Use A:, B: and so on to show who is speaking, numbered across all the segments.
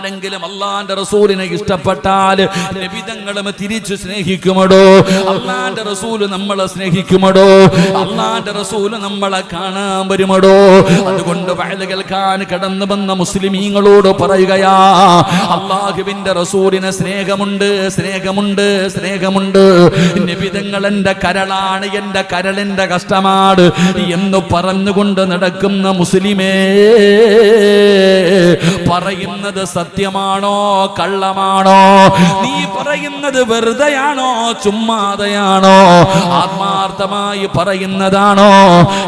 A: ആരെങ്കിലും അള്ളാന്റെ റസൂലിനെ ഇഷ്ടപ്പെട്ടാൽ നബിതങ്ങളും തിരിച്ചു സ്നേഹിക്കുമടോ? അള്ളാന്റെ റസൂൽ നമ്മളെ സ്നേഹിക്കുമടോ? അള്ളാന്റെ റസൂൽ നമ്മളെ കാണാൻ വരുമടോ? അതുകൊണ്ട് വയൽ കേൾക്കാൻ കടന്നു വന്ന മുസ്ലിമീങ്ങളോട് പറയുകയാ അള്ളാഹുവിന്റെ റസൂലിന് സ്നേഹമുണ്ട് സ്നേഹമുണ്ട് സ്നേഹമുണ്ട്. നിബിതങ്ങൾ എന്റെ കരളാണ് എന്റെ കരളിന്റെ കഷ്ടമാണ്. എന്ന് പറഞ്ഞുകൊണ്ട് നടക്കുന്ന മുസ്ലിമേ പറയുന്നത് സത്യമാണോ കള്ളമാണോ? നീ പറയുന്നത് വെറുതെയാണോ ചുമ്മാതയാണോ? ആത്മാർത്ഥമായി പറയുന്നതാണോ?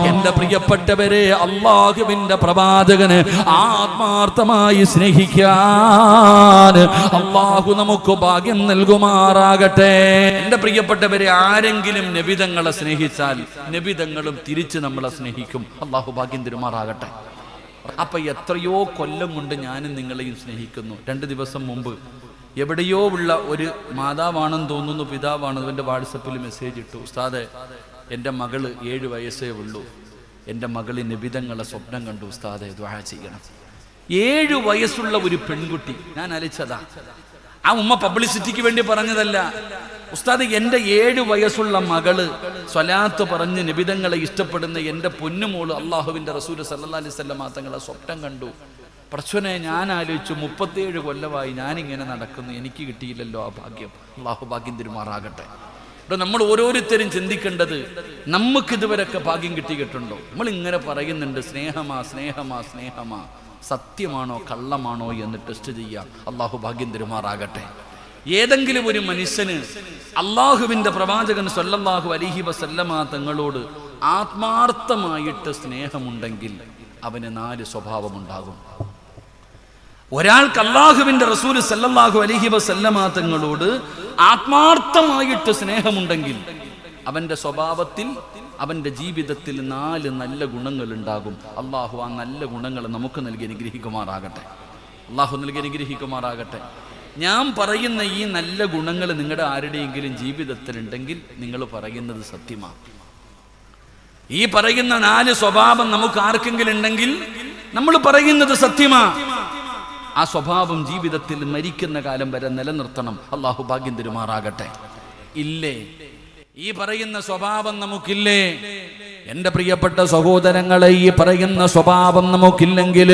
A: എന്റെ പ്രിയപ്പെട്ടവരെ അള്ളാഹുവിന്റെ പ്രവാചകന് ആത്മാർത്ഥമായി സ്നേഹിക്കാൻ അള്ളാഹു നമുക്ക് ഭാഗ്യം നൽകുമാറാകട്ടെ. എന്റെ പ്രിയപ്പെട്ടവരെ ആരെങ്കിലും നബിതങ്ങളെ സ്നേഹിച്ചാൽ നബിതങ്ങളും തിരിച്ച് നമ്മളെ സ്നേഹിക്കും. അള്ളാഹു ഭാഗ്യം തരുമാറാകട്ടെ. അപ്പൊ എത്രയോ കൊല്ലം കൊണ്ട് ഞാനും നിങ്ങളെയും സ്നേഹിക്കുന്നു. രണ്ട് ദിവസം മുമ്പ് എവിടെയോ ഉള്ള ഒരു മാതാവാണെന്ന് തോന്നുന്നു പിതാവാണെന്ന് എന്റെ വാട്സപ്പിൽ മെസ്സേജ് ഇട്ടു. ഉസ്താദെ എന്റെ മകൾ ഏഴ് വയസ്സേ ഉള്ളൂ. എന്റെ മകൾ നിബിതങ്ങളെ സ്വപ്നം കണ്ടു. ഉസ്താദെ ദ്വാഴ ചെയ്യണം. ഏഴു വയസ്സുള്ള ഒരു പെൺകുട്ടി ഞാൻ അലിച്ചതാ. ആ ഉമ്മ പബ്ലിസിറ്റിക്ക് വേണ്ടി പറഞ്ഞതല്ല. ഉസ്താദ് എന്റെ ഏഴ് വയസ്സുള്ള മകൾ സ്വലാത്ത് പറഞ്ഞ് നിബിതങ്ങളെ ഇഷ്ടപ്പെടുന്ന എന്റെ പൊന്നുമോൾ അള്ളാഹുവിന്റെ റസൂൽ സല്ലാ അലിസ്വല്ല തങ്ങളെ സ്വപ്നം കണ്ടു. പ്രശ്വനെ ഞാൻ ആലോചിച്ചു മുപ്പത്തിയേഴ് കൊല്ലമായി ഞാനിങ്ങനെ നടക്കുന്നു. എനിക്ക് കിട്ടിയില്ലല്ലോ ആ ഭാഗ്യം. അള്ളാഹു ഭാഗ്യം തിരുമാറാകട്ടെ. ഇവിടെ നമ്മൾ ഓരോരുത്തരും ചിന്തിക്കേണ്ടത് നമുക്ക് ഇതുവരെയൊക്കെ ഭാഗ്യം കിട്ടിയിട്ടുണ്ടോ? നമ്മൾ ഇങ്ങനെ പറയുന്നുണ്ട് സ്നേഹമാ സ്നേഹമാ സ്നേഹമാ. സത്യമാണോ കള്ളമാണോ എന്ന് ടെസ്റ്റ് ചെയ്യാം അള്ളാഹു ഭാഗ്യം തിരുമാറാകട്ടെ. ഏതെങ്കിലും ഒരു മനുഷ്യന് അള്ളാഹുവിന്റെ പ്രവാചകൻ സല്ലല്ലാഹു അലിഹി വസല്ലമാ തങ്ങളോട് ആത്മാർത്ഥമായിട്ട് സ്നേഹമുണ്ടെങ്കിൽ അവന് നാല് സ്വഭാവമുണ്ടാകും. ഒരാൾക്ക് അള്ളാഹുവിന്റെ റസൂൽ സല്ലാഹു അലിഹി വസല്ലമാ തങ്ങളോട് ആത്മാർത്ഥമായിട്ട് സ്നേഹമുണ്ടെങ്കിൽ അവന്റെ സ്വഭാവത്തിൽ അവന്റെ ജീവിതത്തിൽ നാല് നല്ല ഗുണങ്ങൾ ഉണ്ടാകും അള്ളാഹു ആ നല്ല ഗുണങ്ങൾ നമുക്ക് നൽകി അനുഗ്രഹിക്കുമാറാകട്ടെ. അള്ളാഹു നൽകി അനുഗ്രഹിക്കുമാറാകട്ടെ. ഞാൻ പറയുന്ന ഈ നല്ല ഗുണങ്ങൾ നിങ്ങളുടെ ആരുടെയെങ്കിലും ജീവിതത്തിലുണ്ടെങ്കിൽ നിങ്ങൾ പറയുന്നത് സത്യമാണ് ഈ പറയുന്ന നാല് സ്വഭാവം നമുക്ക് ആർക്കെങ്കിലും ഉണ്ടെങ്കിൽ നമ്മൾ പറയുന്നത് സത്യമാണ് ആ സ്വഭാവം ജീവിതത്തിൽ മരിക്കുന്ന കാലം വരെ നിലനിർത്തണം. അള്ളാഹു ഭാഗ്യം തിരുമാറാകട്ടെ. ഇല്ലേ? ഈ പറയുന്ന സ്വഭാവം നമുക്കില്ലേ? എന്റെ പ്രിയപ്പെട്ട സഹോദരങ്ങളെ ഈ പറയുന്ന സ്വഭാവം നമുക്കില്ലെങ്കിൽ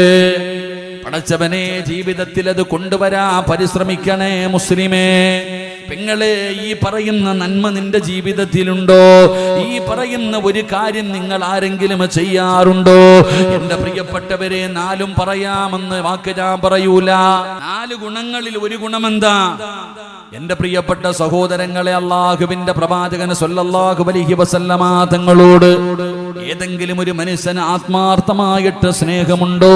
A: പടച്ചവനെ ജീവിതത്തിൽ അത് കൊണ്ടുവരാ പരിശ്രമിക്കണേ മുസ്ലിമേ. പെങ്ങളെ ഈ പറയുന്ന നന്മ നിന്റെ ജീവിതത്തിലുണ്ടോ? ഈ പറയുന്ന ഒരു കാര്യം നിങ്ങൾ ആരെങ്കിലും ചെയ്യാറുണ്ടോ? എന്റെ പ്രിയപ്പെട്ടവരെ നാലും പറയാമെന്ന് വാക്ക് ഞാൻ പറയൂല. നാല് ഗുണങ്ങളിൽ ഒരു ഗുണമെന്താ? എന്റെ പ്രിയപ്പെട്ട സഹോദരങ്ങളെ അള്ളാഹുവിന്റെ പ്രവാചകന് സൊല്ലാഹു വലിഹി വസല്ലമ തങ്ങളോട് ഏതെങ്കിലും ഒരു മനുഷ്യന് ആത്മാർത്ഥമായിട്ട് സ്നേഹമുണ്ടോ?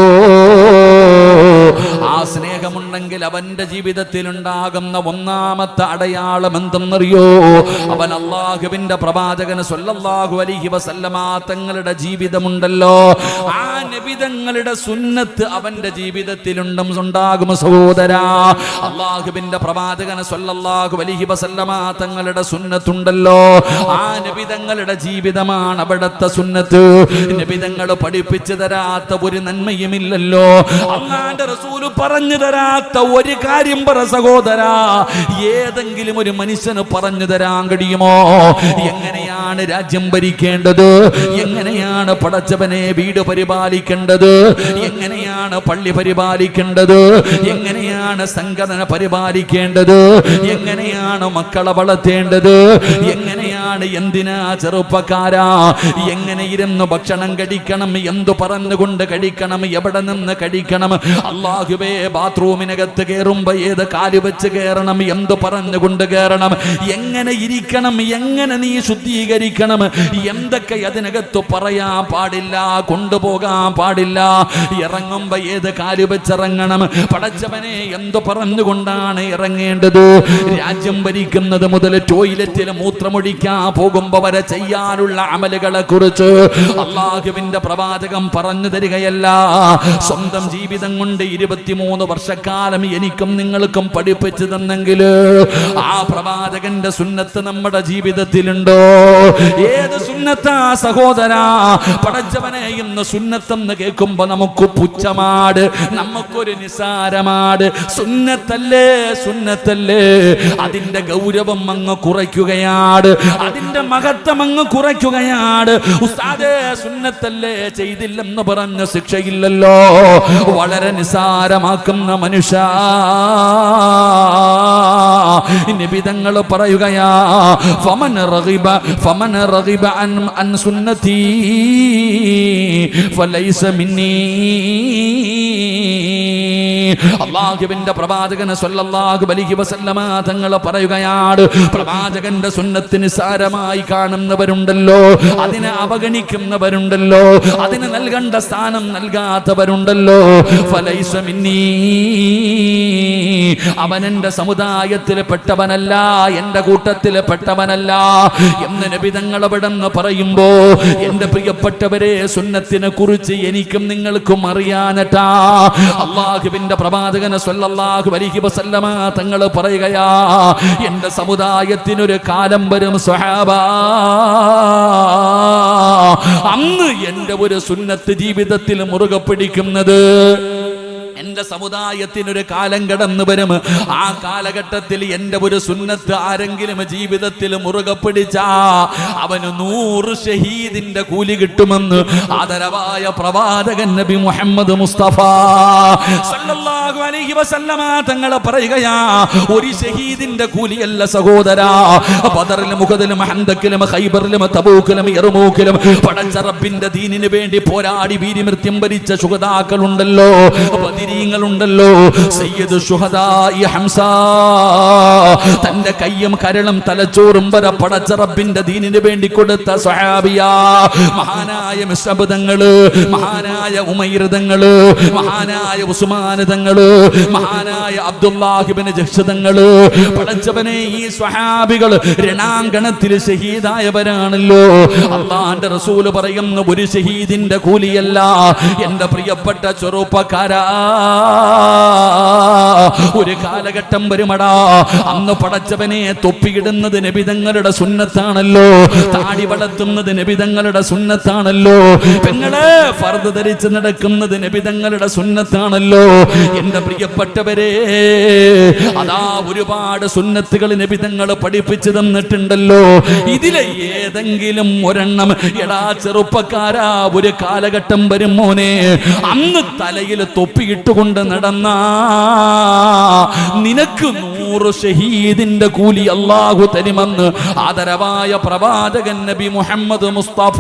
A: ആ സ്നേഹമുണ്ടെങ്കിൽ അവന്റെ ജീവിതത്തിൽ ഉണ്ടാകുന്ന ഒന്നാമത്തെ അടയാളം എന്തെന്നറിയോ അവൻ അള്ളാഹുവിന്റെ പ്രവാചകന് സല്ലല്ലാഹു അലൈഹി വസല്ലമ തങ്ങളുടെ ജീവിതമുണ്ടല്ലോ. ആ നബിതങ്ങളുടെ സുന്നത്ത് അവന്റെ ജീവിതത്തിലുണ്ടും ഉണ്ടാകും സഹോദര. അള്ളാഹുവിന്റെ പ്രവാചകന് സല്ലല്ലാഹു അലൈഹി വസല്ലമ തങ്ങളുടെ സുന്നത്തുണ്ടല്ലോ. ആ നബിതങ്ങളുടെ ജീവിതമാണ് അവിടത്തെ സുന്നത്ത്. നബിതങ്ങൾ പഠിപ്പിച്ചു തരാത്ത ഒരു നന്മയുമില്ലല്ലോ. അള്ളാന്റെ റസൂൽ പറഞ്ഞു തരാത്ത ഒരു കാര്യം പറ സഹോദര. ഏതെങ്കിലും ഒരു മനുഷ്യന് പറഞ്ഞു തരാൻ കഴിയുമോ? എങ്ങനെയാണ് രാജ്യം ഭരിക്കേണ്ടത്? എങ്ങനെയാണ് പടച്ചവനെ വീട് പരിപാലിക്കേണ്ടത്? എങ്ങനെയാണ് പള്ളി പരിപാലിക്കേണ്ടത്? എങ്ങനെയാണ് സംഘടന പരിപാലിക്കേണ്ടത്? എങ്ങനെയാണ് മക്കളെ വളർത്തേണ്ടത്? എങ്ങനെയാണ് എന്തിനാ ചെറുപ്പക്കാരാ? എങ്ങനെ ഇരുന്ന് ഭക്ഷണം കഴിക്കണം? എന്തു പറഞ്ഞുകൊണ്ട് കഴിക്കണം? എവിടെ നിന്ന് കഴിക്കണം? അള്ളാഹുവേ ബാത്റൂമിനകത്ത് കയറുമ്പോ ഏത് കാൽ വെച്ച് കയറണം? എന്തു പറഞ്ഞുകൊണ്ട് കയറണം? എങ്ങനെ ഇരിക്കണം? എങ്ങനെ നീ ശുദ്ധീകരിക്കണം? എന്തൊക്കെ അതിനകത്ത് പറയാൻ പാടില്ല കൊണ്ടുപോകാൻ പാടില്ല. ഇറങ്ങുമ്പോ ഏത് കാൽ വെച്ചിറങ്ങണം? പടച്ചവനെ എന്തു പറഞ്ഞുകൊണ്ടാണ് ഇറങ്ങേണ്ടത്? രാജ്യം ഭരിക്കുന്നത് മുതൽ ടോയ്ലറ്റിൽ മൂത്രമൊഴിക്കാൻ പോകുമ്പോ വരെ ചെയ്യാനുള്ള അമലുകളെ കുറിച്ച് അള്ളാഹുവിന്റെ പ്രവാചകം പറഞ്ഞു തരികയല്ല. സ്വന്തം ജീവിതം കൊണ്ട് ഇരുപത്തിമൂന്ന് വർഷക്കാലം എനിക്കും നിങ്ങൾക്കും പഠിപ്പിച്ചു തന്നെങ്കിൽ ആ പ്രവാചകന്റെ സുന്നത്ത് നമ്മുടെ ജീവിതത്തിലുണ്ടോ? ഏത് സുന്ന സുന്നത്താ സഹോദര? പടച്ചവനെ ഇന്ന് സുന്നത്തെന്ന് കേൾക്കുമ്പോ നമുക്ക് പുച്ഛമാട് നമുക്കൊരു നിസാരമാട്. സുന്നത്തല്ലേ സുന്നത്തല്ലേ? അതിന്റെ ഗൗരവം അങ്ങ് കുറയ്ക്കുകയാണ് അതിന്റെ മഹത്വം അങ്ങ് കുറയ്ക്കുകയാണ്. ഉസ്താദേ സുന്നത്തല്ലേ ചെയ്തില്ലെന്ന് പറഞ്ഞ ശിക്ഷയില്ലല്ലോ. വളരെ നിസാരമാക്കുന്ന മനുഷ്യ. നിബിതങ്ങൾ പറയുകയാ ഫമൻ ഫമൻ അൻ സുന്നതി ഫലൈസ അള്ളാഹുവിന്റെ പ്രവാചകനെ സല്ലല്ലാഹു അലൈഹി വസല്ലമ തങ്ങൾ പറയുകയാണ് പ്രവാചകന്റെ സുന്നത്തിന് സാരമായി കാണുന്നവരുണ്ടല്ലോ അതിനെ അവഗണിക്കുന്നവരുണ്ടല്ലോ അതിന് നൽകേണ്ട സ്ഥാനം നൽകാത്തവരുണ്ടല്ലോ. അവൻ എന്റെ സമുദായത്തിൽ പെട്ടവനല്ല എന്റെ കൂട്ടത്തിൽ പെട്ടവനല്ല എന്ന് നബിതങ്ങൾ അവിടെന്ന് പറയുമ്പോ എന്റെ പ്രിയപ്പെട്ടവരെ സുന്നത്തിനെ കുറിച്ച് എനിക്കും നിങ്ങൾക്കും അറിയാനട്ടാ. അള്ളാഹുവിന്റെ പ്രവാചകന് സ്വല്ലല്ലാഹു അലൈഹി വസല്ലമ തങ്ങൾ പറയുകയാ സമുദായത്തിന് സമുദായത്തിനൊരു കാലം വരും സ്വഹാബ. അന്ന് എന്റെ ഒരു സുന്നത്ത് ജീവിതത്തിൽ മുറുകെ പിടിക്കുന്നത് എന്റെ സമുദായത്തിനൊരു കാലം കടന്നു വരും. ആ കാലഘട്ടത്തിൽ എന്റെ ഒരു സുന്നത്ത് ആരെങ്കിലും ജീവിതത്തിൽ മുറുകെ പിടിച്ചാ അവന് നൂറ് ഷഹീദിന്റെ കൂലി കിട്ടുമെന്ന് ആദരവായ പ്രവാചകൻ നബി മുഹമ്മദ് മുസ്തഫ സല്ലല്ലാഹു അലൈഹി വസല്ലമ തങ്ങൾ പറയുകയാ ഒരു ഷഹീദിന്റെ കൂലിയല്ല സഹോദരാ. ബദറിലും മുഖദിലും ഹന്തക്കിലും ഖൈബറിലും തബൂക്കിലും പടച്ച റബ്ബിന്റെ ദീനിന് വേണ്ടി പോരാടി വീരിമൃത്യം ഭരിച്ച ശുഹദാക്കളുണ്ടല്ലോ ബദിരീങ്ങളുണ്ടല്ലോ സയ്യദ് ഹംസ. തന്റെ കയ്യും കരളും തലച്ചോറും വരെ പടച്ച റബ്ബിന്റെ ദീനിന് വേണ്ടി കൊടുത്ത സ്വഹാബിയ. മഹാനായ മിസ്ബദങ്ങൾ മഹാനായ ഉമൈരതങ്ങൾ മഹാനായ ഉസ്മാനതങ്ങൾ മഹാനായ അബ്ദുല്ലാഹിബിന് ജക്ഷതങ്ങൾ പടച്ചവനെ ഈ സ്വഹാബികൾ രണാങ്കണത്തിൽ ഷഹീദായവരാണല്ലോ. അള്ളാന്റെ റസൂൽ പറയുന്ന ഒരു ഷഹീദിന്റെ കൂലിയല്ല. എന്റെ പ്രിയപ്പെട്ട ചെറുപ്പക്കാരാ ഒരു കാലഘട്ടം വരുമടാ. അന്ന് പടച്ചവനെ തൊപ്പിയിടുന്നത് നബിതങ്ങളുടെ സുന്നത്താണല്ലോ. താടി വളർത്തുന്നത് നബിതങ്ങളുടെ സുന്നത്താണല്ലോ. പെങ്ങളെ ഫർദ് ധരിച്ച് നടക്കുന്നത് നബിതങ്ങളുടെ സുന്നത്താണല്ലോ. എന്റെ പ്രിയപ്പെട്ടവരെ അതാ ഒരുപാട് സുന്നത്തുകൾ നബിതങ്ങൾ പഠിപ്പിച്ചു തന്നിട്ടുണ്ടല്ലോ. ഇതിലെ ഏതെങ്കിലും ഒരെണ്ണം എടാ ചെറുപ്പക്കാരാ ഒരു കാലഘട്ടം വരും മോനെ. അന്ന് തലയിൽ തൊപ്പിയിട്ടുകൊണ്ട് നടന്ന. നിനക്ക് നൂറ് ഷഹീദിന്റെ കൂലി അള്ളാഹു തരുമെന്ന് ആദരവായ പ്രവാചകൻ നബി മുഹമ്മദ് മുസ്തഫ.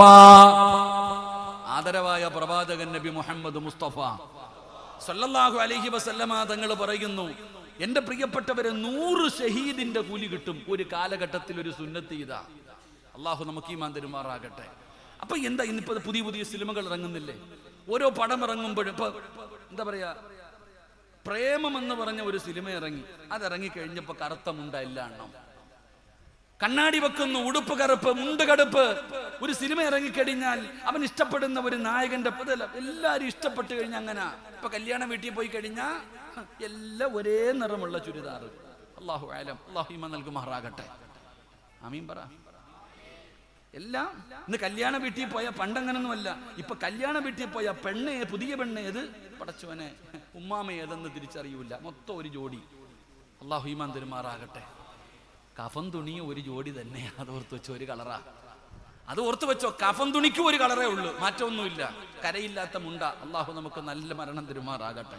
A: ആദരവായ പ്രവാചകൻ നബി മുഹമ്മദ് മുസ്തഫ. സല്ലല്ലാഹു അലൈഹി വസല്ലമ തങ്ങൾ പറയുന്നു എന്റെ പ്രിയപ്പെട്ടവരെ നൂറ് ഷഹീദിന്റെ കൂലി കിട്ടും. ഒരു കാലഘട്ടത്തിൽ ഒരു സുന്നത്തി ഇതാ. അള്ളാഹു നമുക്ക് ഈ മാന്തരുമാറാകട്ടെ അപ്പൊ എന്താ ഇന്നിപ്പോ പുതിയ പുതിയ സിനിമകൾ ഇറങ്ങുന്നില്ലേ? ഓരോ പടം ഇറങ്ങുമ്പോഴും ഇപ്പൊ എന്താ പറയാ പ്രേമം എന്ന് പറഞ്ഞ ഒരു സിനിമ ഇറങ്ങി. അത് ഇറങ്ങി കഴിഞ്ഞപ്പോ കറുത്ത മുണ്ട എല്ലാം എണ്ണം കണ്ണാടി വെക്കുന്നു ഉടുപ്പ് കറുപ്പ് മുണ്ട് കടുപ്പ്. ഒരു സിനിമ ഇറങ്ങിക്കഴിഞ്ഞാൽ അവൻ ഇഷ്ടപ്പെടുന്ന ഒരു നായകന്റെ പതല എല്ലാരും ഇഷ്ടപ്പെട്ടു കഴിഞ്ഞാൽ അങ്ങനെ. ഇപ്പൊ കല്യാണം വീട്ടിൽ പോയി കഴിഞ്ഞാൽ എല്ലാം ഒരേ നിറമുള്ള ചുരിദാർ അള്ളാഹു ആലം അള്ളാഹു നൽകുമാറാകട്ടെ. ആമീൻ പറ. എല്ലാം ഇന്ന് കല്യാണ വീട്ടിൽ പോയ പണ്ടങ്ങനൊന്നുമല്ല. ഇപ്പൊ കല്യാണ വീട്ടിൽ പോയ പെണ്ണ് പുതിയ പെണ്ണ് ഏത്? പടച്ചവനെ ഉമ്മാമ ഏതെന്ന് തിരിച്ചറിയൂല മൊത്തം ഒരു ജോഡി. അള്ളാഹു ഈമാൻ തെരുമാറാകട്ടെ. കഫൻ തുണി ഒരു ജോഡി തന്നെ അത് ഓർത്ത് വെച്ച ഒരു കളറാ. അത് ഓർത്ത് വെച്ചോ കഫൻ തുണിക്കും ഒരു കളറേ ഉള്ളൂ. മാറ്റമൊന്നുമില്ല. കരയില്ലാത്ത മുണ്ട. അള്ളാഹു നമുക്ക് നല്ല മരണം തെരുമാറാകട്ടെ.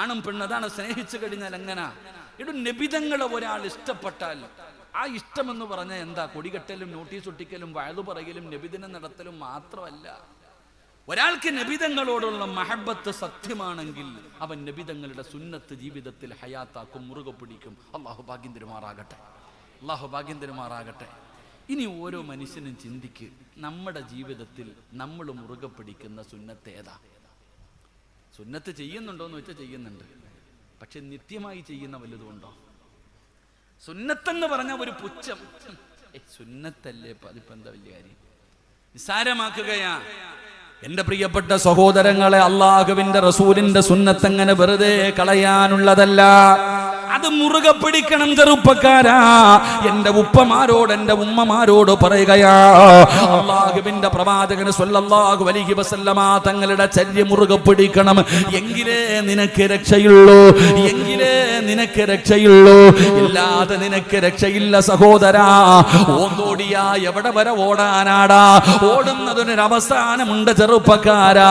A: ആണും പെണ്ണതാണ് സ്നേഹിച്ചു കഴിഞ്ഞാൽ എങ്ങനാ? ഇടും നബിതങ്ങളെ ഒരാൾ ഇഷ്ടപ്പെട്ടാൽ ആ ഇഷ്ടമെന്ന് പറഞ്ഞാൽ എന്താ? കൊടികെട്ടലും നോട്ടീസ് ഒട്ടിക്കലും വഴുതു പറയലും നബിദിനം നടത്തലും മാത്രമല്ല. ഒരാൾക്ക് നബിതങ്ങളോടുള്ള മഹബത്ത് സത്യമാണെങ്കിൽ അവൻ നബിതങ്ങളുടെ സുന്നത്ത് ജീവിതത്തിൽ ഹയാത്താക്കും മുറുകെ പിടിക്കും. അള്ളാഹു ഭാഗ്യം തിരുമാറാകട്ടെ അള്ളാഹു ഭാഗ്യം തിരുമാറാകട്ടെ ഇനി ഓരോ മനുഷ്യനും ചിന്തിക്ക് നമ്മുടെ ജീവിതത്തിൽ നമ്മൾ മുറുകെ പിടിക്കുന്ന സുന്നത്ത് ഏതാ? സുന്നത്ത് ചെയ്യുന്നുണ്ടോ എന്ന് വെച്ചാൽ ചെയ്യുന്നുണ്ട്. പക്ഷെ നിത്യമായി ചെയ്യുന്ന വലുതുണ്ടോ സുന്നത്തെന്ന് പറഞ്ഞ ഒരു പുച്ഛം. സുന്നത്തല്ലേ? അതിപ്പോ എന്താ വലിയ കാര്യം? നിസ്സാരമാക്കുകയാ. എന്റെ പ്രിയപ്പെട്ട സഹോദരങ്ങളെ അള്ളാഹുവിന്റെ റസൂലിന്റെ സുന്നത്ത് അങ്ങനെ വെറുതെ കളയാനുള്ളതല്ല. അത് മുറുക പിടിക്കണം ചെറുപ്പക്കാരാ. എന്റെ ഉപ്പമാരോട് എന്റെ ഉമ്മമാരോട് പറയുകയാ അള്ളാഹുവിന്റെ പ്രവാചകന് സ്വല്ലല്ലാഹു അലൈഹി വസല്ലമ തങ്ങളുടെ ചര്യ മുറുക പിടിക്കണം. എങ്കിലേ നിനക്ക് രക്ഷയുള്ളൂ എങ്കിലേ നിനക്ക് രക്ഷയുള്ളൂ. ഇല്ലാതെ നിനക്ക് രക്ഷയില്ല സഹോദരാ. ഓന്തോടിയാ എവിടെ വരെ ഓടാനാടാ? ഓടുന്നതിനൊരു അവസാനമുണ്ട് ചെറുപ്പക്കാരാ.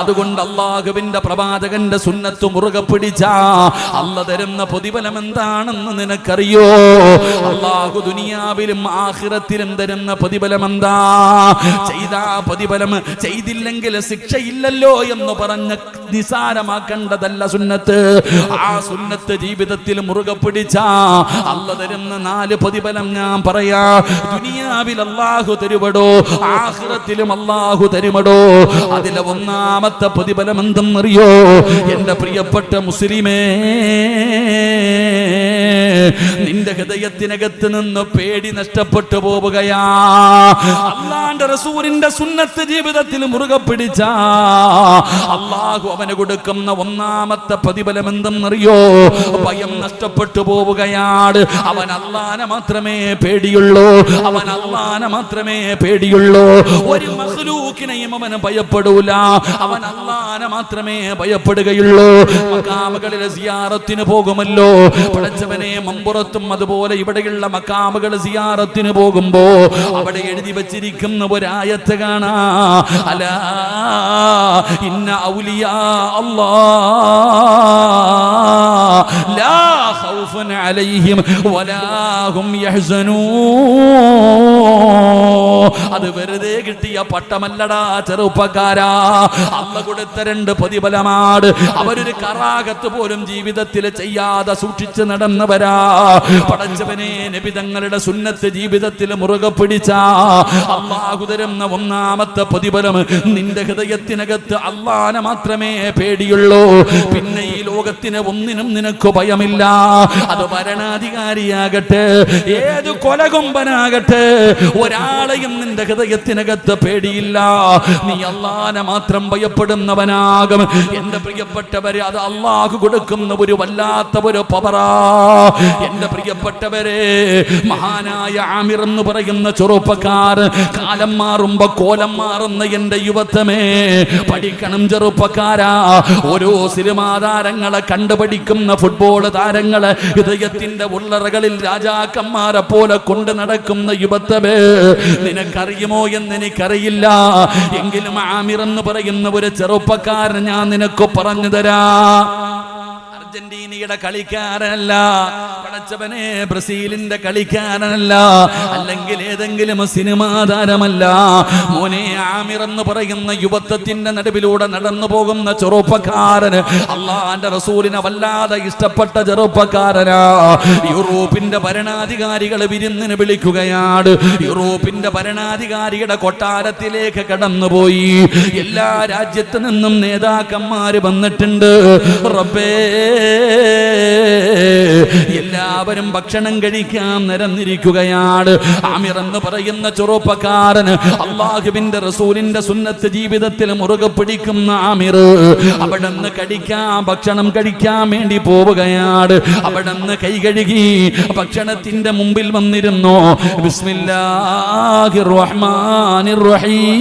A: അതുകൊണ്ട് അള്ളാഹുവിന്റെ പ്രവാചകന്റെ സുന്നത്ത് മുറുകെ പിടിച്ച. അള്ള തരുന്ന പ്രതിഫലം എന്താണെന്ന് നിനക്കറിയോ? അള്ളാഹു ദുനിയാവിലും ആഖിറത്തിലും തരുന്ന പ്രതിഫലം എന്താ ചെയ്താ പ്രതിഫലം ചെയ്തില്ലെങ്കിൽ ശിക്ഷയില്ലല്ലോ എന്ന് പറഞ്ഞ് നിസാരമാക്കേണ്ടതല്ല സുന്നത്ത്. ആ സുന്നത്ത് ജീവിതത്തിൽ മുറുകെ പിടിച്ച. അള്ള തരുന്ന നാല് പ്രതിഫലം ഞാൻ പറയാ. ദുനിയാവിൽ അള്ളാഹു തരുവടോ? ആഖിറത്തിലും അള്ളാഹു തരുമടോ? അതിലെ ഒന്നാമത്തെ പ്രതിഫലം എന്തെന്നറിയോ എന്റെ പ്രിയപ്പെട്ട മുസ്ലിമേ നിന്റെ ഹൃദയത്തിനകത്ത് നിന്ന് പേടി നഷ്ടപ്പെട്ടു പോവുകയാ. അള്ളാന്റെ റസൂലിന്റെ സുന്നത്ത് ജീവിതത്തിൽ മുറുകെ പിടിച്ച. അള്ളാഹു അവന് കൊടുക്കുന്ന ഒന്നാമത്തെ പ്രതിഫലം എന്തെന്നറിയോ ഭയം നഷ്ടപ്പെട്ടു പോവുകയാണ്. അവൻ അള്ളാനെ മാത്രമേ പേടിയുള്ളൂ. അവൻ അള്ളാനെ മാത്രമേ പേടിയുള്ളൂ. ഒരു മഹ്ലൂക്കിനെയും അവന് ഭയപ്പെടൂല. അവൻ അള്ളാനെ മാത്രമേ ഭയപ്പെടുകയുള്ളൂ. മക്കാമകളിലെ സിയാറത്തിന് പോകുമല്ലോ. പടച്ചവനെ മമ്പുറത്തും അതുപോലെ ഇവിടെയുള്ള മക്കാമുകൾ സിയാറത്തിന് പോകുമ്പോ അവിടെ എഴുതി വച്ചിരിക്കുന്ന ഒരായത്ത് കാണാ. അലാ ഇന്ന ഔലിയാ അല്ലാ ലാ ഖൗഫുൻ അലൈഹിം അത് വെറുതെ കിട്ടിയ പട്ടമല്ലടാ ചെറുപ്പക്കാരാ. അമ്മ കൊടുത്ത രണ്ട് പ്രതിഫലമാണ് അവരൊരു കറാകത്ത് പോലും ജീവിതത്തിൽ ചെയ്യാതെ സൂക്ഷിച്ച് നടന്നവരാ. പടച്ചവനെ നബിതങ്ങളുടെ സുന്നത്ത് ജീവിതത്തിൽ മുറുകെ പിടിച്ച അള്ളാഹു ഒന്നാമത്തെ പ്രതിഫലം നിന്റെ ഹൃദയത്തിനകത്ത് അള്ളാനെ മാത്രമേ പേടിയുള്ളൂ. പിന്നെ ഈ ലോകത്തിന് ഒന്നിനും നിനക്ക് ഭയമില്ല. അത് ഭരണാധികാരിയാകട്ടെ ഏത് കൊലകൊമ്പനാകട്ടെ ഒരാളെയും നിന്റെ ഹൃദയത്തിനകത്ത് പേടിയില്ല. നീ അള്ളാനെ മാത്രം ഭയപ്പെടുന്നവനാകും. എന്റെ പ്രിയപ്പെട്ടവരെ അത് അള്ളാഹു കൊടുക്കുന്ന ഒരു വല്ലാത്ത ഒരു പവറാ. എന്റെ പ്രിയപ്പെട്ടവരെ മഹാനായ ആമിർ എന്ന് പറയുന്ന ചെറുപ്പക്കാർ കാലം മാറുമ്പോ കോലം മാറുന്ന എന്റെ യുവത്വമേ പഠിക്കണം ചെറുപ്പക്കാരാ. ഓരോ സിനിമാ താരങ്ങളെ കണ്ടുപഠിക്കുന്ന ഫുട്ബോൾ താരങ്ങളെ ഹൃദയത്തിന്റെ ഉള്ളറകളിൽ രാജാക്കന്മാരെ പോലെ കൊണ്ട് നടക്കുന്ന യുവത്വമേ നിനക്കറിയുമോ എന്ന് എനിക്കറിയില്ല. എങ്കിലും ആമിർ എന്ന് പറയുന്ന ഒരു ചെറുപ്പക്കാരൻ ഞാൻ നിനക്ക് പറഞ്ഞു തരാ. അർജന്റീനയുടെ കളിക്കാരനല്ല. പടച്ചവനെ ബ്രസീലിന്റെ കളിക്കാരനല്ല. അല്ലെങ്കിൽ ഏതെങ്കിലും സിനിമാ താരമല്ല. മോനെ ആമിർ എന്ന് പറയുന്ന യുവത്വത്തിന്റെ നടുവിലൂടെ നടന്നു പോകുന്ന ചെറുപ്പക്കാരന് അള്ളാന്റെ റസൂലിനെ വല്ലാതെ ഇഷ്ടപ്പെട്ട ചെറുപ്പക്കാരനാ. യൂറോപ്പിന്റെ ഭരണാധികാരികൾ വിരുന്നിന് വിളിക്കുകയാണ്. യൂറോപ്പിന്റെ ഭരണാധികാരിയുടെ കൊട്ടാരത്തിലേക്ക് കടന്നുപോയി. എല്ലാ രാജ്യത്തു നിന്നും നേതാക്കന്മാര് വന്നിട്ടുണ്ട്. റബ്ബേ എല്ലാവരും ഭക്ഷണം കഴിക്കാൻ നിരന്നിരിക്കുകയാണ്. ആമിർ എന്ന് പറയുന്ന ചെറുപ്പക്കാരൻ അള്ളാഹുബിന്റെ റസൂലിന്റെ സുന്നത്ത് ജീവിതത്തിൽ മുറുകെ പിടിക്കുന്ന ആമിർ അവിടെ നിന്ന് കഴിക്കാൻ ഭക്ഷണം കഴിക്കാൻ വേണ്ടി പോവുകയാണ്. അവിടെ നിന്ന് കൈ കഴുകി ഭക്ഷണത്തിന്റെ മുമ്പിൽ വന്നിരുന്നു. ബിസ്മില്ലാഹിർ റഹ്മാനിർ റഹീം.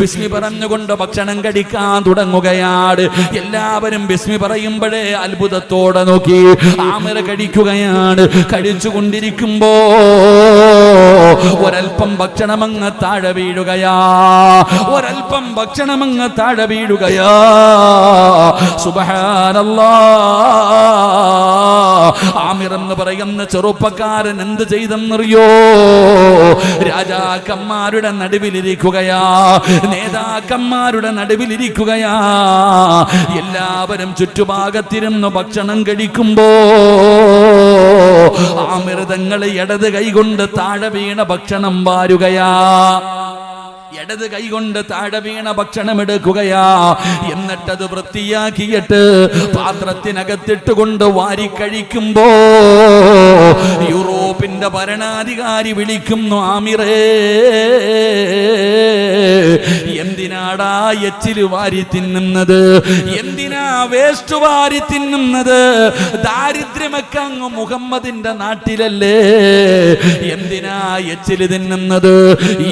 A: ബിസ്മി പറഞ്ഞുകൊണ്ട് ഭക്ഷണം കഴിക്കാൻ തുടങ്ങുകയാണ്. എല്ലാവരും ബിസ്മി പറയുമ്പോഴേ അത്ഭുതത്തോടെ നോക്കി. ആമര കഴിക്കുകയാണ്. കഴിച്ചുകൊണ്ടിരിക്കുമ്പോ ഒരൽപ്പം ഭക്ഷണമങ്ങ് താഴെ വീഴുകയാ. ഒരൽപ്പം ഭക്ഷണമങ്ങ് താഴെ വീഴുകയാ. സുബഹാനല്ലാ. ആമിർ എന്ന് പറയുന്ന ചെറുപ്പക്കാരൻ എന്ത് ചെയ്തെന്നറിയോ? രാജാക്കന്മാരുടെ നടുവിലിരിക്കുകയാ. നേതാക്കന്മാരുടെ നടുവിലിരിക്കുകയാ. എല്ലാവരും ചുറ്റുഭാഗത്തിരുന്ന് ഭക്ഷണം കഴിക്കുമ്പോ ആമിർതങ്ങൾ ഇടത് കൈകൊണ്ട് താഴെ വീണ ഭക്ഷണം വാരുകയാ. ഇടത് കൈകൊണ്ട് താഴെ വീണ ഭക്ഷണം എടുക്കുകയാ. എന്നിട്ടത് വൃത്തിയാക്കിയിട്ട് പാത്രത്തിനകത്തിട്ട് കൊണ്ട് വാരി കഴിക്കുമ്പോ യൂറോപ്പ് യൂറോപ്പിന്റെ ഭരണാധികാരി വിളിക്കുന്നു ആമിറേ എന്തിനാടാ എച്ചിൽ വാരി തിന്നുന്നത്? എന്തിനാ വേസ്റ്റ് വാരി തിന്നുന്നത്? ദാരിദ്ര്യമൊക്കെ അങ്ങ് മുഹമ്മദിന്റെ നാട്ടിലല്ലേ? എന്തിനാ എച്ചിൽ തിന്നുന്നത്?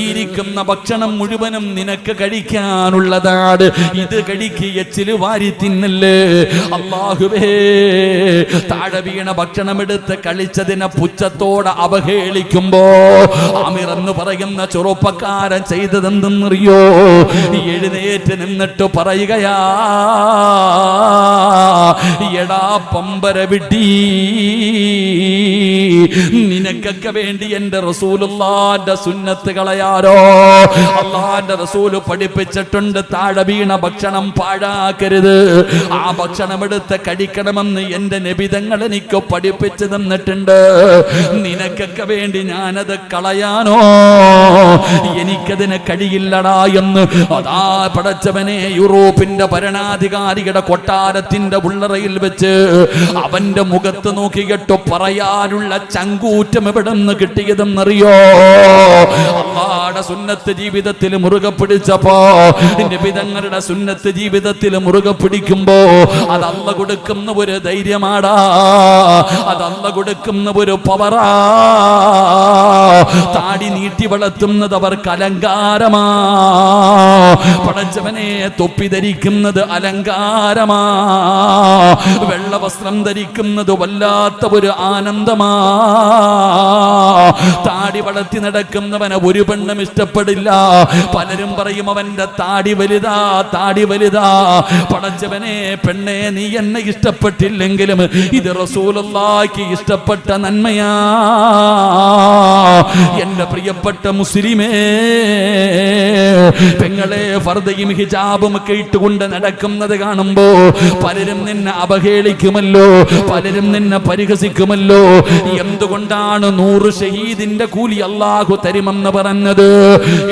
A: ഇരിക്കുന്ന ഭക്ഷണം മുഴുവനും നിനക്ക് കഴിക്കാനുള്ളതാണ്. ഇത് കഴിക്ക് എച്ചിൽ വാരി തിന്നല്ലേ? അള്ളാഹുവേ താഴെ വീണ ഭക്ഷണം എടുത്ത് കളിച്ചതിനെ പുച്ഛത്തോടെ അവഹേളിക്കുമ്പോ അമിർ എന്ന് പറയുന്ന ചെറുപ്പക്കാരൻ ചെയ്തതെന്തെന്നറിയോ? എഴുന്നേറ്റ് നിന്നിട്ട് പറയുകയാ എടാ പമ്പര വിട്ടി. നിനക്കൊക്കെ വേണ്ടി എന്റെ റസൂലുള്ളാന്റെ സുന്നത്ത് കളയാരോ? അള്ളാന്റെ റസൂൽ പഠിപ്പിച്ചിട്ടുണ്ട് താഴെ വീണ ഭക്ഷണം പാഴാക്കരുത്. ആ ഭക്ഷണം എടുത്ത് കഴിക്കണമെന്ന് എന്റെ നബിതങ്ങൾ എനിക്ക് പഠിപ്പിച്ചു തന്നിട്ടുണ്ട്. നിനക്കൊക്കെ വേണ്ടി ഞാനത് കളയാനോ? എനിക്കതിന് കഴിയില്ലടാ എന്ന് അതാ പടച്ചവനെ യൂറോപ്പിന്റെ ഭരണാധികാരിയുടെ കൊട്ടാരത്തിന്റെ ഉള്ളറയിൽ വെച്ച് അവന്റെ മുഖത്ത് നോക്കി നോക്കിയിട്ട് പറയാനുള്ള ചങ്കൂറ്റം എവിടെ നിന്ന് കിട്ടിയതെന്നറിയോ? അള്ളാടെ സുന്നത്ത് ജീവിതത്തിൽ മുറുകെ പിടിച്ചപ്പോ നിബിതങ്ങളുടെ സുന്നത്ത് ജീവിതത്തിൽ മുറുകെ പിടിക്കുമ്പോ അത് കൊടുക്കുന്ന ഒരു ധൈര്യമാടാ അത് കൊടുക്കുന്ന ഒരു പവറാ. താടി നീട്ടി വളർത്തുന്നത് അവർക്ക് അലങ്കാരമാ പടച്ചവനെ തൊപ്പി ധരിക്കുന്നത് അലങ്കാരമാ. വെള്ള വസ്ത്രം ധരിക്കുന്നത് വല്ലാത്ത ഒരു ആനന്ദമാ. താടി വളർത്തി നടക്കുന്നവനെ ഒരു പെണ്ണും ഇഷ്ടപ്പെടില്ല. പലരും പറയും അവന്റെ താടി വലുതാ താടി വലുതാ. പടച്ചവനെ പെണ്ണെ നീ എന്നെ ഇഷ്ടപ്പെട്ടില്ലെങ്കിലും ഇത് റസൂലുള്ളാഹിക്ക് ഇഷ്ടപ്പെട്ട നന്മയാ. എന്റെ പ്രിയപ്പെട്ട മുസ്ലിമേ പെങ്ങളെ ഫർദയും ഹിജാബും ഒക്കെ ഇട്ടുകൊണ്ട് നടക്കുന്നത് കാണുമ്പോ പലരും അവഹേളിക്കുമല്ലോ പലരും നിന്നെ പരിഹസിക്കുമല്ലോ. എന്തുകൊണ്ടാണ് നൂറ് ഷഹീദിന്റെ കൂലി അള്ളാഹു തരുമെന്ന് പറഞ്ഞത്?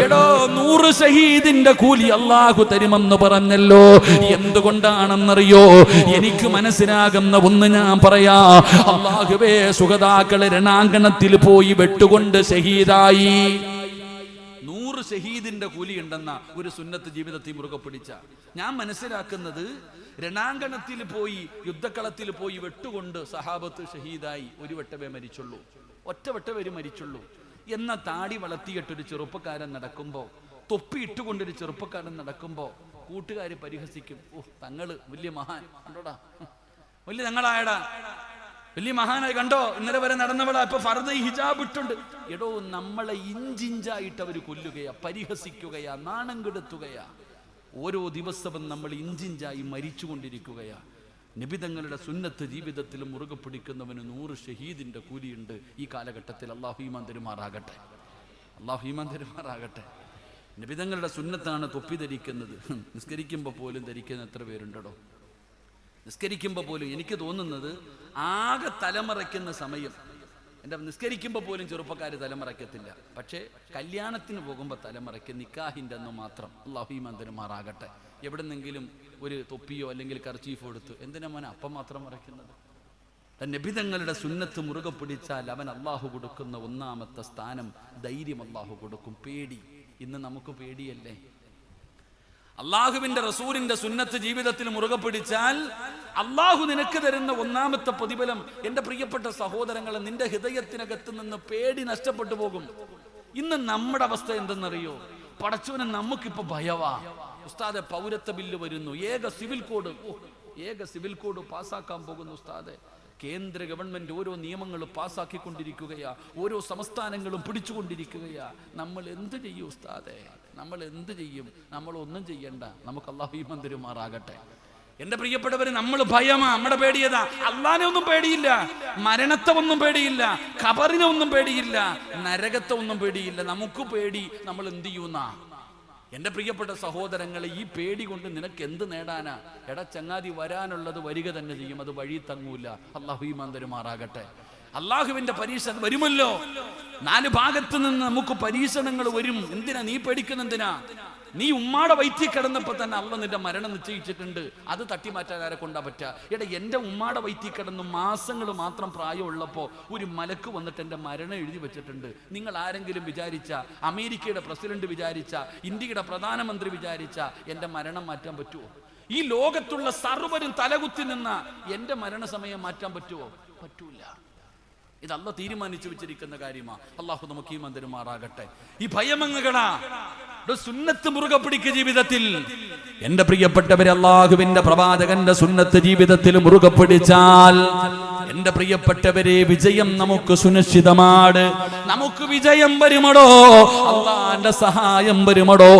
A: എടോ നൂറ് ഷഹീദിന്റെ കൂലി അള്ളാഹു തരുമെന്ന് പറഞ്ഞല്ലോ. എന്തുകൊണ്ടാണെന്നറിയോ? എനിക്ക് മനസ്സിലാകുന്ന ഒന്ന് ഞാൻ പറയാ. അള്ളാഹുവേ സുഗതാക്കളെ രണാങ്കണത്തിൽ പോയി വെട്ടുകൊണ്ട് ഷഹീദായി. നൂറ് ഷഹീദിന്റെ കൂലി ഉണ്ടെന്ന ഒരു സുന്നത്ത് ജീവിതത്തിൽ മുറുകെ പിടിച്ച. ഞാൻ മനസ്സിലാക്കുന്നത് രണാങ്കണത്തിൽ പോയി യുദ്ധക്കളത്തിൽ പോയി വെട്ടുകൊണ്ട് സഹാബത്ത് ഷഹീദായി ഒരു വട്ടവേ മരിച്ചുള്ളൂ. ഒറ്റ വട്ടമേ മരിച്ചുള്ളൂ. എന്ന താടി വളർത്തിയിട്ടൊരു ചെറുപ്പക്കാരൻ നടക്കുമ്പോൾ തൊപ്പി ഇട്ടുകൊണ്ടൊരു ചെറുപ്പക്കാരൻ നടക്കുമ്പോൾ കൂട്ടുകാർ പരിഹസിക്കും. ഓ തങ്ങൾ വലിയ മഹാൻ. കണ്ടോടാ. വലിയ തങ്ങളായടാ. വലിയ മഹാനായി കണ്ടോ? ഇന്നലെ വരെ നടന്നവളാ. ഇപ്പൊ ഫർദ് ഹിജാബ് ഇട്ടുണ്ട്. എടോ നമ്മളെ ഇഞ്ചിഞ്ചായിട്ട് അവർ കൊല്ലുകയാ പരിഹസിക്കുകയാ നാണം കെടുത്തുകയാ. ഓരോ ദിവസവും നമ്മൾ ഇഞ്ചിഞ്ചായി മരിച്ചുകൊണ്ടിരിക്കുകയാ. നിബിതങ്ങളുടെ സുന്നത്ത് ജീവിതത്തിൽ മുറുകെ പിടിക്കുന്നവന് നൂറ് ഷഹീദിന്റെ കൂലിയുണ്ട്. ഈ കാലഘട്ടത്തിൽ അള്ളാഹു ഈമാൻ തെരുമാറാകട്ടെ. അള്ളാഹു ഈമാൻ തെരുമാറാകട്ടെ. നിബിതങ്ങളുടെ സുന്നത്താണ് തൊപ്പി ധരിക്കുന്നത്. നിസ്കരിക്കുമ്പോൾ പോലും ധരിക്കുന്ന എത്ര പേരുണ്ടോ നിസ്കരിക്കുമ്പോൾ പോലും എനിക്ക് തോന്നുന്നത് ആകെ തലമറയ്ക്കുന്ന സമയം. എന്റെ നിസ്കരിക്കുമ്പോൾ പോലും ചെറുപ്പക്കാർ തലമറയ്ക്കത്തില്ല. പക്ഷേ കല്യാണത്തിന് പോകുമ്പോൾ തലമറയ്ക്കും നിക്കാഹിന്റെ അന്ന് മാത്രം. എവിടെ എവിടെന്നെങ്കിലും ഒരു തൊപ്പിയോ അല്ലെങ്കിൽ കർച്ചീഫോ എടുത്തു. എന്തിനാ മോനെ അപ്പം മാത്രം മറയ്ക്കുന്നത്? നബിതങ്ങളുടെ സുന്നത്ത് മുറുകെ പിടിച്ചാൽ അവൻ അള്ളാഹു കൊടുക്കുന്ന ഒന്നാമത്തെ സ്ഥാനം ധൈര്യം അള്ളാഹു കൊടുക്കും. പേടി. ഇന്ന് നമുക്ക് പേടിയല്ലേ? അള്ളാഹുവിന്റെ റസൂലിന്റെ സുന്നത്ത് ജീവിതത്തിൽ മുറുകെ പിടിച്ചാൽ അള്ളാഹു നിനക്ക് തരുന്ന ഒന്നാമത്തെ പ്രതിഫലം എന്റെ പ്രിയപ്പെട്ട സഹോദരങ്ങളെ നിന്റെ ഹൃദയത്തിനകത്ത് നിന്ന് പേടി നഷ്ടപ്പെട്ടു പോകും. ഇന്ന് നമ്മുടെ അവസ്ഥ എന്തെന്നറിയോ? പടച്ചവനെ നമുക്കിപ്പോ ഭയവാ. ഉസ്താദെ പൗരത്വ ബില്ല് വരുന്നു. ഏക സിവിൽ കോഡ്. ഏക സിവിൽ കോഡ് പാസ്സാക്കാൻ പോകുന്നു ഉസ്താദെ. കേന്ദ്ര ഗവൺമെന്റ് ഓരോ നിയമങ്ങൾ പാസ്സാക്കിക്കൊണ്ടിരിക്കുകയാ. ഓരോ സംസ്ഥാനങ്ങളും പിടിച്ചുകൊണ്ടിരിക്കുകയാ. നമ്മൾ എന്ത് ചെയ്യും ഉസ്താദെ? നമ്മൾ എന്ത് ചെയ്യും? നമ്മൾ ഒന്നും ചെയ്യണ്ട. നമുക്ക് അള്ളാഹു മന്ദിരുമാറാകട്ടെ എന്റെ പ്രിയപ്പെട്ടവര് നമ്മൾ ഭയമാ. നമ്മുടെ പേടിയതാ അള്ളാനെ ഒന്നും പേടിയില്ല. മരണത്തെ ഒന്നും പേടിയില്ല. ഖബറിനെ ഒന്നും പേടിയില്ല. നരകത്തെ ഒന്നും പേടിയില്ല. നമുക്ക് പേടി. നമ്മൾ എന്ത് ചെയ്യുന്നാ? എന്റെ പ്രിയപ്പെട്ട സഹോദരങ്ങളെ ഈ പേടി കൊണ്ട് നിനക്ക് എന്ത് നേടാനാ? എടാ ചങ്ങാതി വരാനുള്ളത് വരിക തന്നെ ചെയ്യും അത് വഴി തങ്ങൂല. അള്ളാഹു ഈമാൻ തരുമാറാകട്ടെ. അള്ളാഹുവിന്റെ പരീക്ഷ വരുമല്ലോ. നാല് ഭാഗത്ത് നിന്ന് നമുക്ക് പരീക്ഷണങ്ങൾ വരും. എന്തിനാ നീ പേടിക്കുന്ന എന്തിനാ നീ ഉമ്മാടെ വയറ്റിൽ കിടന്നപ്പോൾ തന്നെ അള്ള നിന്റെ മരണം നിശ്ചയിച്ചിട്ടുണ്ട്. അത് തട്ടി മാറ്റാൻ ആരെ കൊണ്ടാ പറ്റുക എടാ എന്റെ ഉമ്മാടെ വയറ്റിൽ കിടന്ന് മാസങ്ങൾ മാത്രം പ്രായമുള്ളപ്പോൾ ഒരു മലക്ക് വന്നിട്ട് എന്റെ മരണം എഴുതി വെച്ചിട്ടുണ്ട്. നിങ്ങൾ ആരെങ്കിലും വിചാരിച്ച അമേരിക്കയുടെ പ്രസിഡന്റ് വിചാരിച്ച ഇന്ത്യയുടെ പ്രധാനമന്ത്രി വിചാരിച്ച എന്റെ മരണം മാറ്റാൻ പറ്റുമോ ഈ ലോകത്തുള്ള സർവരും തലകുത്തി നിന്ന എന്റെ മരണസമയം മാറ്റാൻ പറ്റുമോ പറ്റൂല. ഇത് അല്ല തീരുമാനിച്ചു വെച്ചിരിക്കുന്ന കാര്യമാ. അള്ളാഹു നമുക്ക് ഈ മന്ദിരമാറാകട്ടെ. ഈ ഭയമങ്ങുകളാ. സുന്നത്ത് മുറുകെ പിടിക്കുക ജീവിതത്തിൽ. എന്റെ പ്രിയപ്പെട്ടവരെ അള്ളാഹുവിന്റെ പ്രവാചകന്റെ സുന്നത്ത് ജീവിതത്തിൽ മുറുകെ പിടിച്ചാൽ എന്റെ പ്രിയപ്പെട്ടവരെ വിജയം നമുക്ക് സുനിശ്ചിതമാണ്. നമുക്ക് വിജയം വരുമടോ? അള്ളാന്റെ സഹായം വരുമടോ?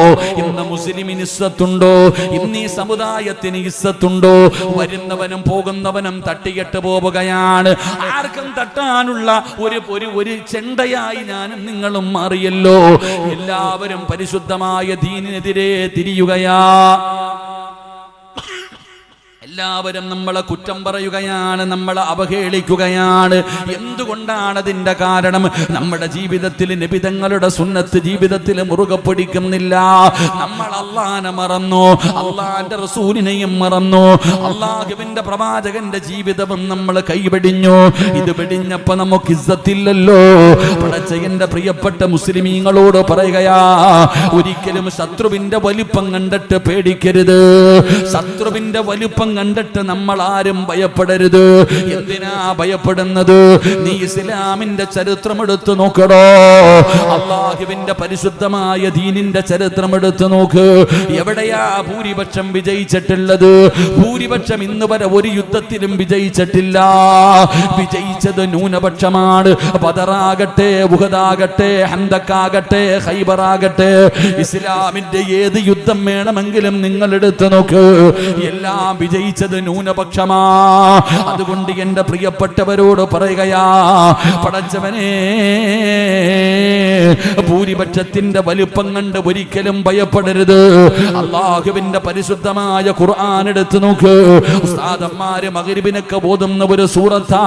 A: ഇന്ന് മുസ്ലിമിന് ഇസ്സത്തുണ്ടോ? ഇന്ന് ഈ സമുദായത്തിന് ഇസ്സത്തുണ്ടോ? വരുന്നവനും പോകുന്നവനും തട്ടിയിട്ട് പോവുകയാണ്. ആർക്കും തട്ടാനുള്ള ഒരു ഒരു ഒരു ചെണ്ടയായി ഞാനും നിങ്ങളും മാറിയല്ലോ. എല്ലാവരും പരിശുദ്ധമായ ദീനിനെതിരെ തിരിയുകയാ. എല്ലാവരും നമ്മളെ കുറ്റം പറയുകയാണ് നമ്മളെ അവഹേളിക്കുകയാണ്. എന്തുകൊണ്ടാണ് അതിന്റെ കാരണം? നമ്മുടെ ജീവിതത്തിൽ നിബിതങ്ങളുടെ സുന്നത്ത് ജീവിതത്തിൽ മുറുകെ പിടിക്കുന്നില്ല. നമ്മൾ അള്ളാനെ മറന്നു അള്ളാന്റെ റസൂലിനെയും മറന്നു. അള്ളാഹുവിന്റെ പ്രവാചകന്റെ ജീവിതവും നമ്മൾ കൈവെടിഞ്ഞു. ഇത് വെടിഞ്ഞപ്പോ നമുക്ക് ഇസ്സത്തില്ലല്ലോ. പടച്ചയന്റെ പ്രിയപ്പെട്ട മുസ്ലിമീങ്ങളോട് പറയുകയാ ഒരിക്കലും ശത്രുവിന്റെ വലിപ്പം കണ്ടിട്ട് പേടിക്കരുത്. ശത്രുവിന്റെ വലിപ്പം കണ്ടിട്ട് നമ്മൾ ആരും ഭയപ്പെടരുത്. എന്തിനാ ഭയപ്പെടുന്നത്? നീ ഇസ്ലാമിന്റെ ചരിത്രം എടുത്തു നോക്കടോ. അള്ളാഹുവിന്റെ പരിശുദ്ധമായ ദീനിന്റെ ചരിത്രം എടുത്തു നോക്ക്. എവിടെയാ ഭൂരിപക്ഷം വിജയിച്ചിട്ടുള്ളത്? ഭൂരിപക്ഷം ഇന്ന് വരെ ഒരു യുദ്ധത്തിലും വിജയിച്ചിട്ടില്ല. വിജയിച്ചത് ന്യൂനപക്ഷമാണ്. ബദറാകട്ടെ ഉഹദാകട്ടെ ഹന്തക്കാകട്ടെ ഹൈബറാകട്ടെ ഇസ്ലാമിന്റെ ഏത് യുദ്ധം വേണമെങ്കിലും നിങ്ങൾ എടുത്തു നോക്ക്. എല്ലാം വിജയിച്ചത് ന്യൂനപക്ഷമാ. അതുകൊണ്ട് എന്റെ പ്രിയപ്പെട്ടവരോട് പറയുകയാ പടച്ചവനെ ഭൂരിപക്ഷത്തിന്റെ വലുപ്പം കണ്ട് ഒരിക്കലും ഭയപ്പെടരുത്. അള്ളാഹുവിന്റെ പരിശുദ്ധമായ ഖുർആൻ എടുത്ത് നോക്ക്. ഉസ്താദന്മാര് മകരിബിനൊക്കെ ബോധുന്ന ഒരു സൂറത്താ.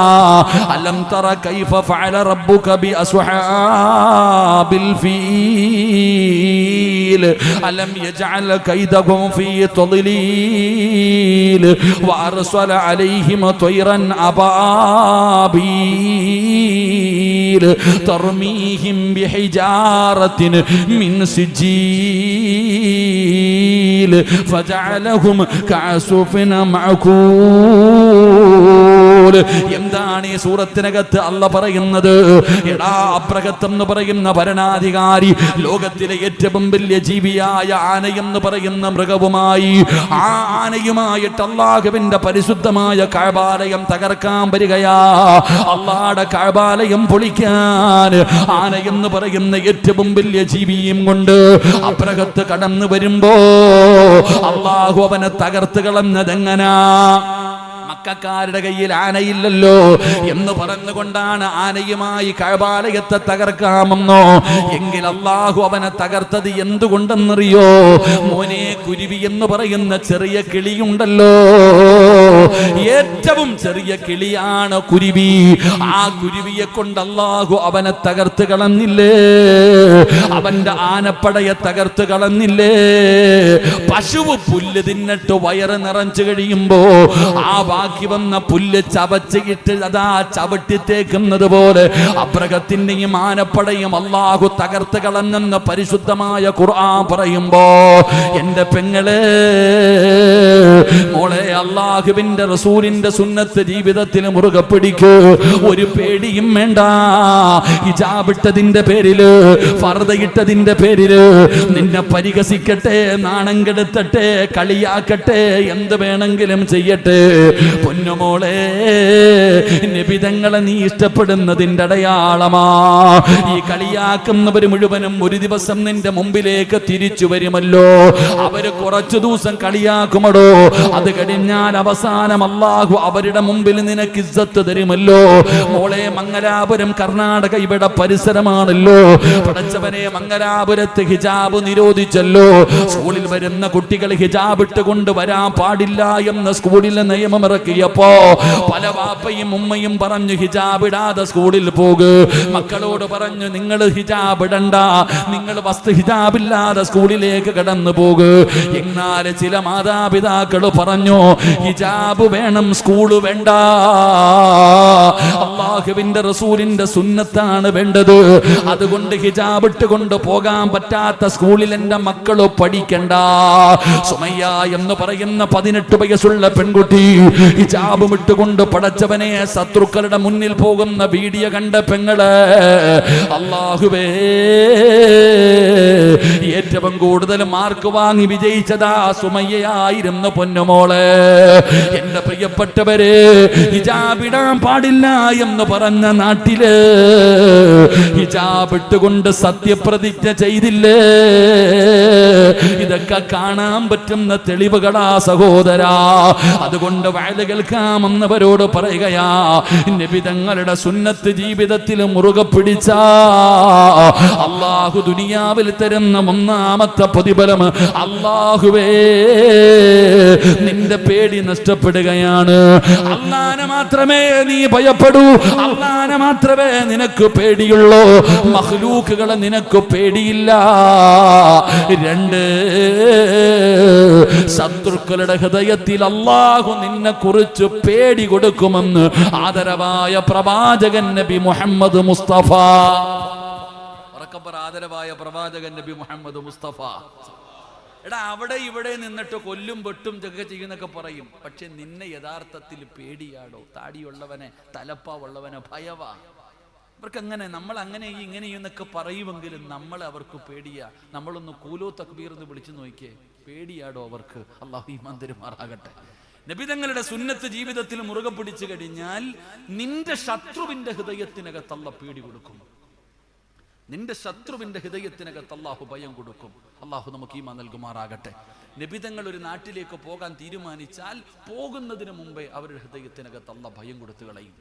A: അലം തറ കൈഫ ഫഅല റബ്ബുക ബി അസ്ഹാബിൽ ഫീൽ. അലം യജഅൽ കൈദഹും ഫീ തദ്ലീൽ جبريل وأرسل عليهم طيرا أبابيل ترميهم بحجارة من سجيل فجعلهم كعسف معكول എന്താണ് ഈ സൂറത്തിനകത്ത് അല്ല പറയുന്നത്? എടാ അപ്രകത്ത് എന്ന് പറയുന്ന ഭരണാധികാരി ലോകത്തിലെ ഏറ്റവും വലിയ ജീവിയായ ആനയെന്ന് പറയുന്ന മൃഗവുമായി ആ ആനയുമായിട്ട് അള്ളാഹുവിന്റെ പരിശുദ്ധമായ കഴബാലയം തകർക്കാൻ വരികയാ. അള്ളാടെ കഴബാലയം പൊളിക്കാൻ ആനയെന്ന് പറയുന്ന ഏറ്റവും വലിയ ജീവിയും കൊണ്ട് അപ്രകത്ത് കടന്നു വരുമ്പോ അള്ളാഹു അവനെ തകർത്ത് കളഞ്ഞതെങ്ങനാ? മക്കാരുടെ കയ്യിൽ ആനയില്ലല്ലോ എന്ന് പറഞ്ഞുകൊണ്ടാണ് ആനയുമായി കഴബാലയത്തെ തകർക്കാമെന്നോ എങ്കിൽ അള്ളാഹു അവനെ തകർത്തത് എന്തുകൊണ്ടെന്നറിയോ? മോനെ കുരുവി എന്ന് പറയുന്ന ചെറിയ കിളിയുണ്ടല്ലോ. ഏറ്റവും ചെറിയ കിളിയാണ് കുരുവി. ആ കുരുവിയെ കൊണ്ട് അള്ളാഹു അവനെ തകർത്ത് കളഞ്ഞില്ലേ? അവന്റെ ആനപ്പടയെ തകർത്ത് കളഞ്ഞില്ലേ? പശുവ് പുല്ല് തിന്നിട്ട് വയറ് നിറഞ്ഞു കഴിയുമ്പോ ആ ബാക്കി വന്ന പുല്ല് ചവച്ചിട്ട് അതാ ചവിട്ടി തേക്കുന്നത് പോലെ അബ്രഹത്തിന്റെയും ആനപ്പടയും അള്ളാഹു തകർത്ത് കളഞ്ഞെന്ന് പരിശുദ്ധമായ ഖുർആൻ പറയുമ്പോ എന്റെ പെങ്ങളെ മോളെ അള്ളാഹുവിന്റെ റസൂലിന്റെ സുന്നത്ത് ജീവിതത്തിൽ മുറുകെ പിടിക്ക്. ഒരു പേടിയും വേണ്ട. ഹിജാബിട്ടതിന്റെ പേരിൽ ഫർദയിട്ടതിന്റെ പേരിൽ നിന്നെ പരിഹസിക്കട്ടെ നാണം കെടുത്തട്ടെ കളിയാക്കട്ടെ എന്ത് വേണമെങ്കിലും ചെയ്യട്ടെ. പൊന്നുമോളെ നിബിതങ്ങളെ നീ ഇഷ്ടപ്പെടുന്നതിന്റെ അടയാളമാ. ഈ കളിയാക്കുന്നവർ മുഴുവനും ഒരു ദിവസം നിന്റെ മുമ്പിലേക്ക് തിരിച്ചു വരുമല്ലോ. അവർ കുറച്ചു ദിവസം കളിയാക്കുമടോ. അത് കഴിഞ്ഞാൽ അവസാനം അള്ളാഹു അവരുടെ മുമ്പിൽ നിനക്ക് ഇസ്സത്ത് തരുമല്ലോ. മോളെ മംഗലാപുരം കർണാടക ഇവിടെ പരിസരമാണല്ലോ. പടച്ചവനെ മംഗലാപുരത്ത് ഹിജാബ് നിരോധിച്ചല്ലോ. സ്കൂളിൽ വരുന്ന കുട്ടികൾ ഹിജാബ് ഇട്ടുകൊണ്ട് വരാൻ പാടില്ല എന്ന സ്കൂളിലെ നിയമം ഇറക്കി മുടക്കിയപ്പോ പല വാപ്പയും ഉമ്മയും പറഞ്ഞു ഹിജാബ് ഇടാതെ സ്കൂളിൽ പോകൂ. മക്കളോട് പറഞ്ഞു നിങ്ങൾ ഹിജാബ് ഇടണ്ട. നിങ്ങൾ വസ്തു ഹിജാബില്ലാതെ സ്കൂളിലേക്ക് കടന്നു പോകൂ. എന്നാൽ ചില മാതാപിതാക്കൾ പറഞ്ഞു ഹിജാബ് വേണം സ്കൂൾ വേണ്ട. അള്ളാഹുവിന്റെ റസൂലിന്റെ സുന്നത്താണ് വേണ്ടത്. അതുകൊണ്ട് ഹിജാബ് ഇട്ടുകൊണ്ട് പോകാൻ പറ്റാത്ത സ്കൂളിൽ എന്റെ മക്കൾ പഠിക്കണ്ട. സുമയ്യ എന്ന് പറയുന്ന പതിനെട്ട് വയസ്സുള്ള പെൺകുട്ടി ഹിജാബും ഇട്ടുകൊണ്ട് പടച്ചവനെ ശത്രുക്കളുടെ മുന്നിൽ പോകുന്ന വീഡിയ കണ്ട പെങ്ങൾ അള്ളാഹുവേ ഏറ്റവും കൂടുതൽ മാർക്ക് വാങ്ങി വിജയിച്ചതാ സുമയ്യായിരുന്നു പൊന്നുമോൾ എന്റെ പ്രിയപ്പെട്ടവര് ഹിജാബിടാൻ പാടില്ല എന്ന് പറഞ്ഞ നാട്ടിൽ ഹിജാബ് ഇട്ടുകൊണ്ട് സത്യപ്രതിജ്ഞ ചെയ്തില്ലേ? ഇതൊക്കെ കാണാൻ പറ്റുന്ന തെളിവുകളാ സഹോദരാ. അതുകൊണ്ട് വയൽ കേൾക്കാമെന്നവരോട് പറയുകയാ നബിതങ്ങളുടെ സുന്നത്ത് ജീവിതത്തിൽ മുറുകെ പിടിച്ച അള്ളാഹു ദുനിയാവിൽ തരുന്ന ഒന്നാമത്തെ പ്രതിഫലം അള്ളാഹുവേ നിന്റെ പേടി നഷ്ടപ്പെടുകയാണ്. അള്ളാനെ മാത്രമേ നീ ഭയപ്പെടൂ. അള്ളാനെ മാത്രമേ നിനക്ക് പേടിയുള്ളൂ. മഹ്ലൂക്കുകളെ നിനക്ക് പേടിയില്ല. രണ്ട് ശത്രുക്കളുടെ ഹൃദയത്തിൽ അള്ളാഹു നിന്നെ കുറിച്ച് പേടി കൊടുക്കുമെന്ന് ആദരവായ പ്രവാചകൻ നബി മുഹമ്മദ് മുസ്തഫ. ഉറക്കപ്പറ ആദരവായ പ്രവാചകൻ നബി മുഹമ്മദ് മുസ്തഫ. എടാ അവിടെ ഇവിടെ നിന്നിട്ട് കൊല്ലും വെട്ടും ജഗ ചെയ്യുന്നൊക്കെ പറയും. പക്ഷെ നിന്നെ യഥാർത്ഥത്തിൽ പേടിയാടോ? താടിയുള്ളവനെ തലപ്പാവുള്ളവനെ ഭയവാ. ഇവർക്ക് അങ്ങനെ നമ്മൾ അങ്ങനെ ഇങ്ങനെ എന്നൊക്കെ പറയുമെങ്കിലും നമ്മൾ അവർക്ക് പേടിയാ. നമ്മളൊന്ന് കൂലോ തക്ബീർ എന്ന് വിളിച്ചു നോക്കിയേ. പേടിയാടോ അവർക്ക്? അള്ളാഹു ഈ മന്ദിരമാറാകട്ടെ. നബിതങ്ങളുടെ സുന്നത്ത് ജീവിതത്തിൽ മുറുകെ പിടിച്ചു കഴിഞ്ഞാൽ നിന്റെ ശത്രുവിന്റെ ഹൃദയത്തിനകത്തുള്ള പേടി കൊടുക്കും. നിന്റെ ശത്രുവിന്റെ ഹൃദയത്തിനകത്ത് അള്ളാഹു ഭയം കൊടുക്കും. അള്ളാഹു നമുക്ക് ഈമ നൽകുമാറാകട്ടെ. നിബിതങ്ങൾ ഒരു നാട്ടിലേക്ക് പോകാൻ തീരുമാനിച്ചാൽ പോകുന്നതിന് മുമ്പേ അവരുടെ ഹൃദയത്തിനകത്ത് അള്ള ഭയം കൊടുത്തു കളയും.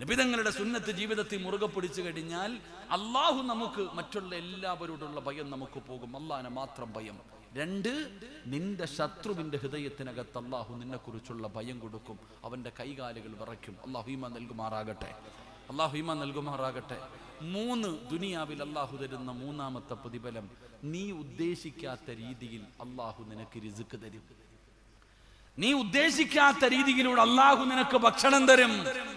A: നിബിതങ്ങളുടെ സുന്നത്ത് ജീവിതത്തിൽ മുറുകെ പിടിച്ചു കഴിഞ്ഞാൽ അള്ളാഹു നമുക്ക് മറ്റുള്ള എല്ലാവരോടുള്ള ഭയം നമുക്ക് പോകും. അള്ളാഹിനെ മാത്രം ഭയം. രണ്ട് നിന്റെ ശത്രുവിന്റെ ഹൃദയത്തിനകത്ത് അള്ളാഹു നിന്നെക്കുറിച്ചുള്ള ഭയം കൊടുക്കും. അവന്റെ കൈകാലുകൾ വിറയ്ക്കും. അള്ളാഹു ഈമ നൽകുമാറാകട്ടെ. അള്ളാഹു ഈമ നൽകുമാറാകട്ടെ. മൂന്ന് ദുനിയാവിൽ അള്ളാഹു തരുന്ന മൂന്നാമത്തെ പ്രതിഫലം നീ ഉദ്ദേശിക്കാത്ത രീതിയിൽ അള്ളാഹു നിനക്ക് രിസുക്ക് തരും. നീ ഉദ്ദേശിക്കാത്ത രീതിയിലൂടെ അള്ളാഹു നിനക്ക് ഭക്ഷണം തരും.